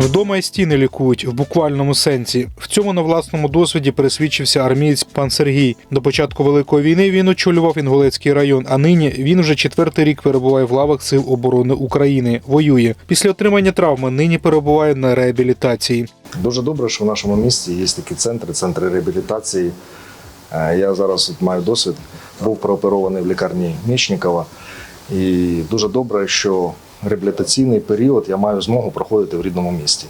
Вдома і стіни лікують в буквальному сенсі. В цьому на власному досвіді пересвідчився армієць пан Сергій. До початку великої війни він очолював Інгулецький район, а нині він вже четвертий рік перебуває в лавах Сил оборони України. Воює. Після отримання травми нині перебуває на реабілітації. Дуже добре, що в нашому місті є такі центри, центри реабілітації. Е, Я зараз от маю досвід, був прооперований в лікарні Мічникова. І дуже добре, що реабілітаційний період я маю змогу проходити в рідному місті.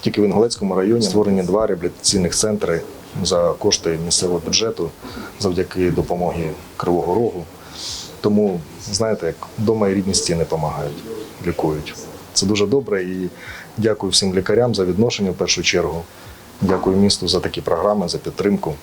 Тільки в Інгулецькому районі створені два реабілітаційних центри за кошти місцевого бюджету завдяки допомоги Кривого Рогу. Тому, знаєте, як вдома і рідні стіни допомагають, лікують. Це дуже добре і дякую всім лікарям за відношення в першу чергу. Дякую місту за такі програми, за підтримку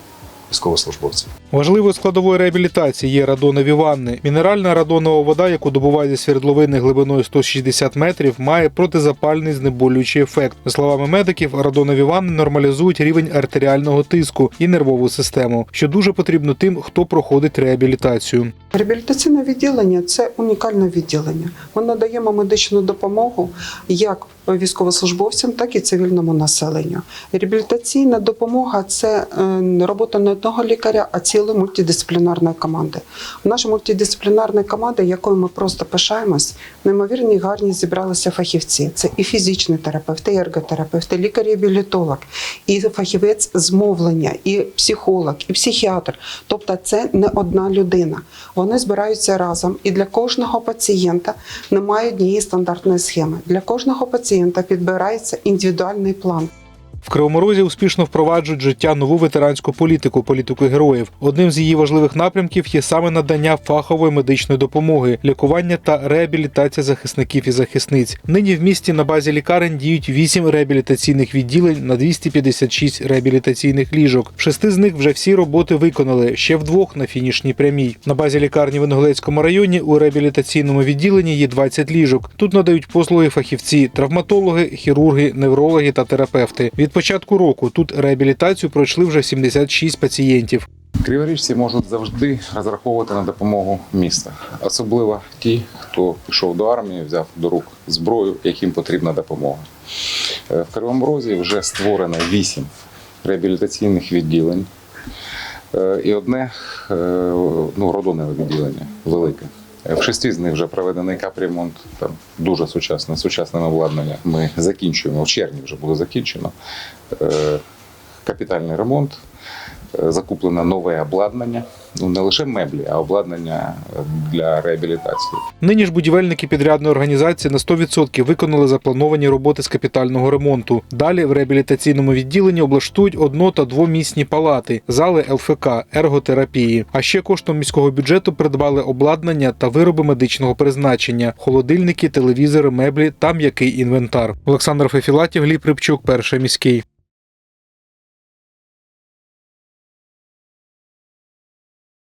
військовослужбовців. Важливою складовою реабілітації є радонові ванни. Мінеральна радонова вода, яку добувають зі свердловини глибиною 160 метрів, має протизапальний знеболюючий ефект. За словами медиків, радонові ванни нормалізують рівень артеріального тиску і нервову систему, що дуже потрібно тим, хто проходить реабілітацію. Реабілітаційне відділення це унікальне відділення. Ми надаємо медичну допомогу як військовослужбовцям, так і цивільному населенню. Реабілітаційна допомога це е, робота не одного лікаря, а цілої мультидисциплінарної команди. Наша мультидисциплінарна команда, якою ми просто пишаємось, неймовірні гарні зібралися фахівці. Це і фізичний терапевт, і ерготерапевт, і лікар-реабілітолог, і фахівець з мовлення, і психолог, і психіатр. Тобто, це не одна людина. Вони збираються разом, і для кожного пацієнта немає однієї стандартної схеми. Для кожного пацієнта підбирається індивідуальний план. В Кривому Розі успішно впроваджують життя нову ветеранську політику, політику героїв. Одним з її важливих напрямків є саме надання фахової медичної допомоги, лікування та реабілітація захисників і захисниць. Нині в місті на базі лікарень діють 8 реабілітаційних відділень на 256 реабілітаційних ліжок. В шести з них вже всі роботи виконали, ще в двох на фінішній прямій. На базі лікарні в Інгулецькому районі у реабілітаційному відділенні є 20 ліжок. Тут надають послуги фахівці, травматологи, хірурги, неврологи та терапевти. Від початку року тут реабілітацію пройшли вже 76 пацієнтів. Криворіжці можуть завжди розраховувати на допомогу міста, особливо ті, хто пішов до армії, взяв до рук зброю, яким потрібна допомога. Е, В Кривому Розі вже створено вісім реабілітаційних відділень е, і одне е, ну, родонне відділення велике. Е, В шести з них вже проведений капремонт, там дуже сучасне, сучасне обладнання. Ми закінчуємо, в червні вже буде закінчено. Е, Капітальний ремонт, закуплено нове обладнання, ну не лише меблі, а обладнання е, для реабілітації. Нині ж будівельники підрядної організації на 100% виконали заплановані роботи з капітального ремонту. Далі в реабілітаційному відділенні облаштують одно- та двомісні палати, зали ЛФК, ерготерапії. А ще коштом міського бюджету придбали обладнання та вироби медичного призначення, холодильники, телевізори, меблі та м'який інвентар. Олександр Фефілатів, Гліб Рибчук, перший міський.